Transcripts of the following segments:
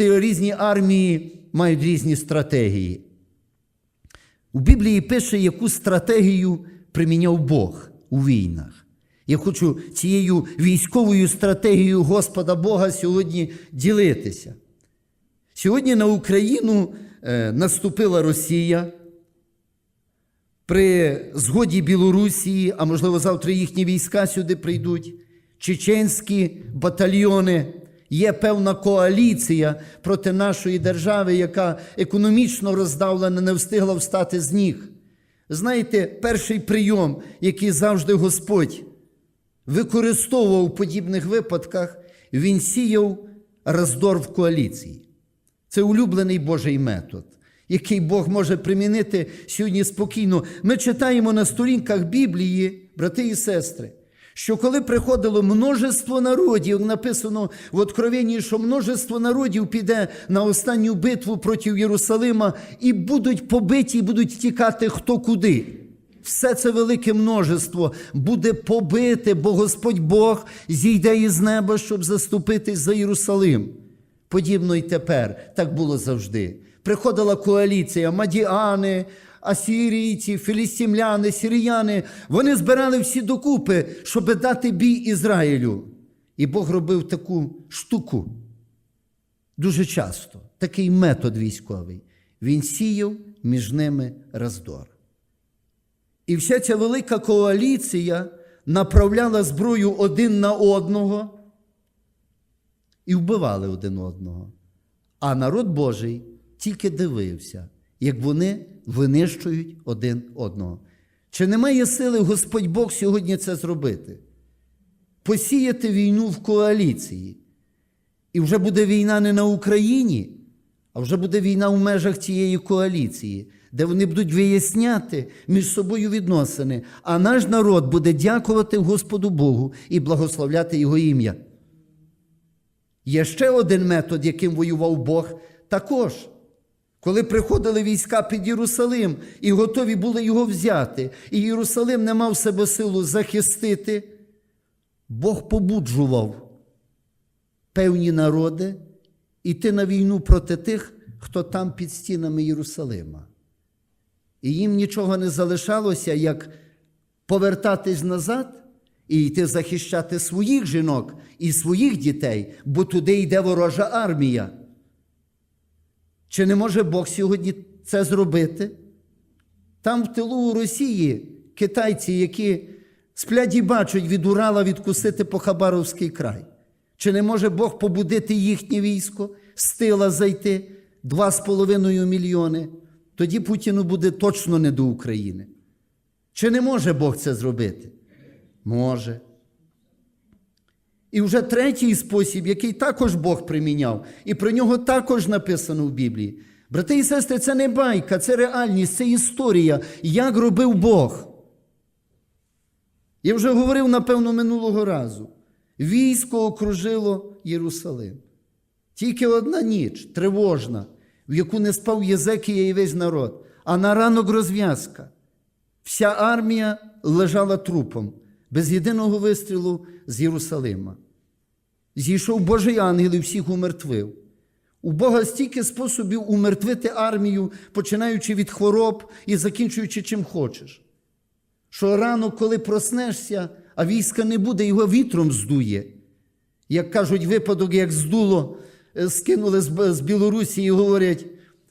Різні армії мають різні стратегії. У Біблії пише, яку стратегію приміняв Бог у війнах. Я хочу цією військовою стратегією Господа Бога сьогодні ділитися. Сьогодні на Україну е, наступила Росія. При згоді Білорусі, а можливо, завтра їхні війська сюди прийдуть, чеченські батальйони. Є певна коаліція проти нашої держави, яка економічно роздавлена, не встигла встати з ніг. Знаєте, перший прийом, який завжди Господь використовував у подібних випадках, він сіяв роздор в коаліції. Це улюблений Божий метод, який Бог може примінити сьогодні спокійно. Ми читаємо на сторінках Біблії, брати і сестри, що коли приходило множество народів, написано в Откровенні, що множество народів піде на останню битву проти Єрусалима і будуть побиті, і будуть тікати хто куди. Все це велике множество буде побите, бо Господь Бог зійде із неба, щоб заступитись за Єрусалим. Подібно і тепер, так було завжди. Приходила коаліція, мадіани, асірійці, філістимляни, сіріяни. Вони збирали всі докупи, щоб дати бій Ізраїлю. І Бог робив таку штуку дуже часто, такий метод військовий. Він сіяв між ними роздор. І вся ця велика коаліція направляла зброю один на одного і вбивали один одного. А народ Божий тільки дивився, як вони винищують один одного. Чи немає сили Господь Бог сьогодні це зробити? Посіяти війну в коаліції. І вже буде війна не на Україні, а вже буде війна в межах цієї коаліції, де вони будуть виясняти між собою відносини, а наш народ буде дякувати Господу Богу і благословляти Його ім'я. Є ще один метод, яким воював Бог, також. Коли приходили війська під Єрусалим і готові були його взяти, і Єрусалим не мав себе силу захистити, Бог побуджував певні народи йти на війну проти тих, хто там під стінами Єрусалима. І їм нічого не залишалося, як повертатись назад і йти захищати своїх жінок і своїх дітей, бо туди йде ворожа армія. Чи не може Бог сьогодні це зробити? Там в тилу у Росії китайці, які сплять і бачать від Урала відкусити по Хабаровський край. Чи не може Бог побудити їхнє військо, з тила зайти 2,5 мільйони? Тоді Путіну буде точно не до України. Чи не може Бог це зробити? Може. І вже третій спосіб, який також Бог приміняв, і про нього також написано в Біблії. Брати і сестри, це не байка, це реальність, це історія, як робив Бог. Я вже говорив, напевно, минулого разу. Військо окружило Єрусалим. Тільки одна ніч, тривожна, в яку не спав Єзекія і весь народ, а на ранок розв'язка. Вся армія лежала трупом, без єдиного вистрілу з Єрусалима. Зійшов Божий ангел і всіх умертвив. У Бога стільки способів умертвити армію, починаючи від хвороб і закінчуючи чим хочеш. Що рано, коли проснешся, а війська не буде, його вітром здує. Як кажуть, випадок, як здуло, е, скинули з- з Білорусі і говорять,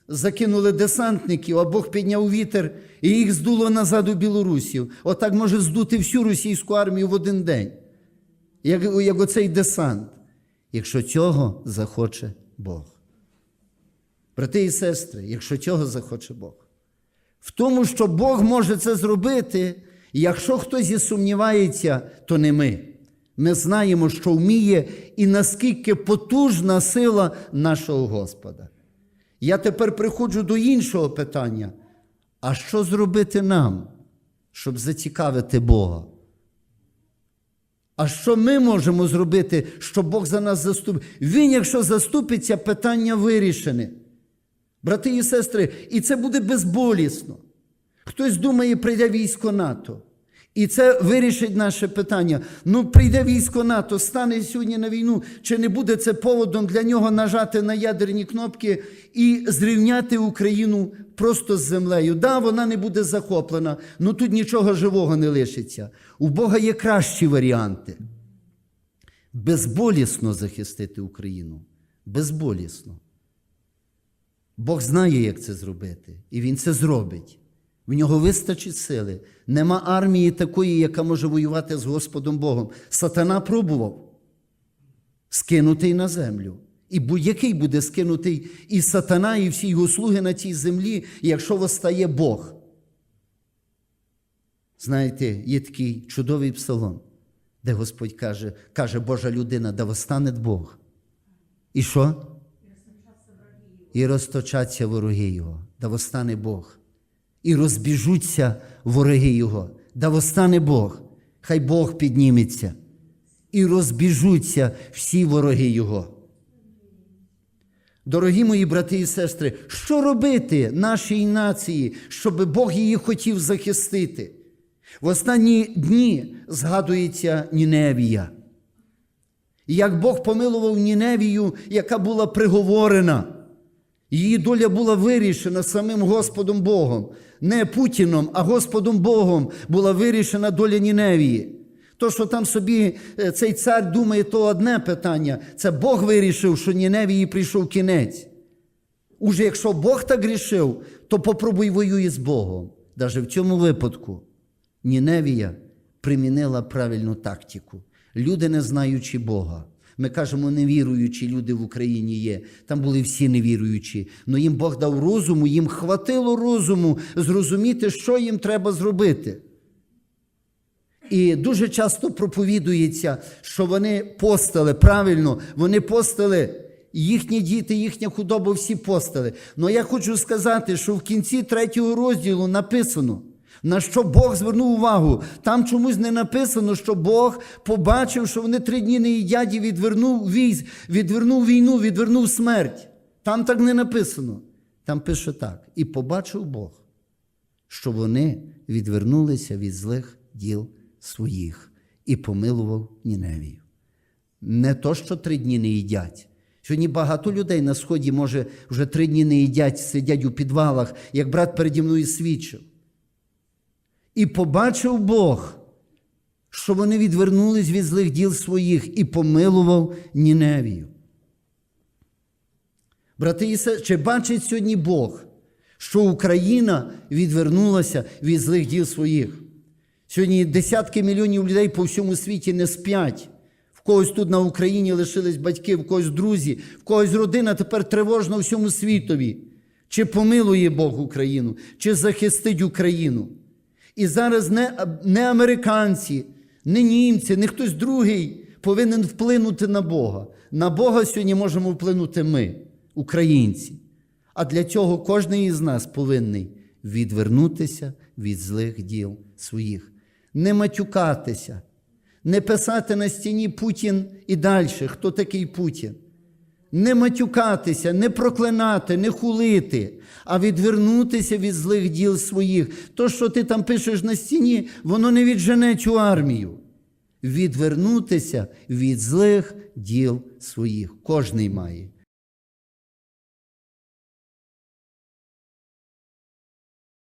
закинули десантників, а Бог підняв вітер і їх здуло назад у Білорусів. Отак може здути всю російську армію в один день, як, як оцей десант, якщо цього захоче Бог. Брати і сестри, якщо цього захоче Бог. В тому, що Бог може це зробити, якщо хтось і сумнівається, то не ми. Ми знаємо, що вміє і наскільки потужна сила нашого Господа. Я тепер приходжу до іншого питання. А що зробити нам, щоб зацікавити Бога? А що ми можемо зробити, щоб Бог за нас заступив? Він, якщо заступиться, питання вирішене. Брати і сестри, і це буде безболісно. Хтось думає, прийде військо НАТО. І це вирішить наше питання. Ну, прийде військо НАТО, стане сьогодні на війну, чи не буде це поводом для нього нажати на ядерні кнопки і зрівняти Україну просто з землею? Да, вона не буде захоплена, але тут нічого живого не лишиться. У Бога є кращі варіанти. Безболісно захистити Україну. Безболісно. Бог знає, як це зробити, і Він це зробить. В нього вистачить сили. Нема армії такої, яка може воювати з Господом Богом. Сатана пробував скинутий на землю. І будь-який буде скинутий і сатана, і всі його слуги на цій землі, якщо восстає Бог. Знаєте, є такий чудовий псалом, де Господь каже, каже Божа людина, да восстане Бог. І що? І розточаться вороги Його, да восстане Бог. І розбіжуться вороги Його, да восстане Бог. Хай Бог підніметься. І розбіжуться всі вороги Його. Дорогі мої брати і сестри, що робити нашій нації, щоб Бог її хотів захистити? В останні дні згадується Ніневія. Як Бог помилував Ніневію, яка була приговорена. Її доля була вирішена самим Господом Богом. Не Путіном, а Господом Богом була вирішена доля Ніневії. То, що там собі е, цей цар думає, то одне питання. Це Бог вирішив, що Ніневії прийшов кінець. Уже якщо Бог так рішив, то попробуй воюй з Богом. Навіть в цьому випадку Ніневія примінила правильну тактику. Люди, не знаючи Бога. Ми кажемо, невіруючі люди в Україні є. Там були всі невіруючі. Але їм Бог дав розуму, їм хватило розуму зрозуміти, що їм треба зробити. І дуже часто проповідується, що вони постили правильно, вони постили. Їхні діти, їхня худоба, всі постили. Але я хочу сказати, що в кінці третього розділу написано, на що Бог звернув увагу. Там чомусь не написано, що Бог побачив, що вони три дні не їдять і відвернув військ, відвернув війну, відвернув смерть. Там так не написано. Там пише так: і побачив Бог, що вони відвернулися від злих діл своїх і помилував Ніневію. Не то, що три дні не їдять. Сьогодні багато людей на сході, може, вже три дні не їдять, сидять у підвалах, як брат переді мною свідчив. І побачив Бог, що вони відвернулись від злих діл своїх і помилував Ніневію. Брати і сестри, чи бачить сьогодні Бог, що Україна відвернулася від злих діл своїх? Сьогодні десятки мільйонів людей по всьому світі не спять. В когось тут на Україні лишились батьки, в когось друзі, в когось родина тепер тривожна всьому світові. Чи помилує Бог Україну, чи захистить Україну? І зараз не, не американці, не німці, не хтось другий повинен вплинути на Бога. На Бога сьогодні можемо вплинути ми, українці. А для цього кожен із нас повинний відвернутися від злих діл своїх, не матюкатися, не писати на стіні Путін і далі, хто такий Путін. Не матюкатися, не проклинати, не хулити, а відвернутися від злих діл своїх. То, що ти там пишеш на стіні, воно не віджене цю армію. Відвернутися від злих діл своїх. Кожний має.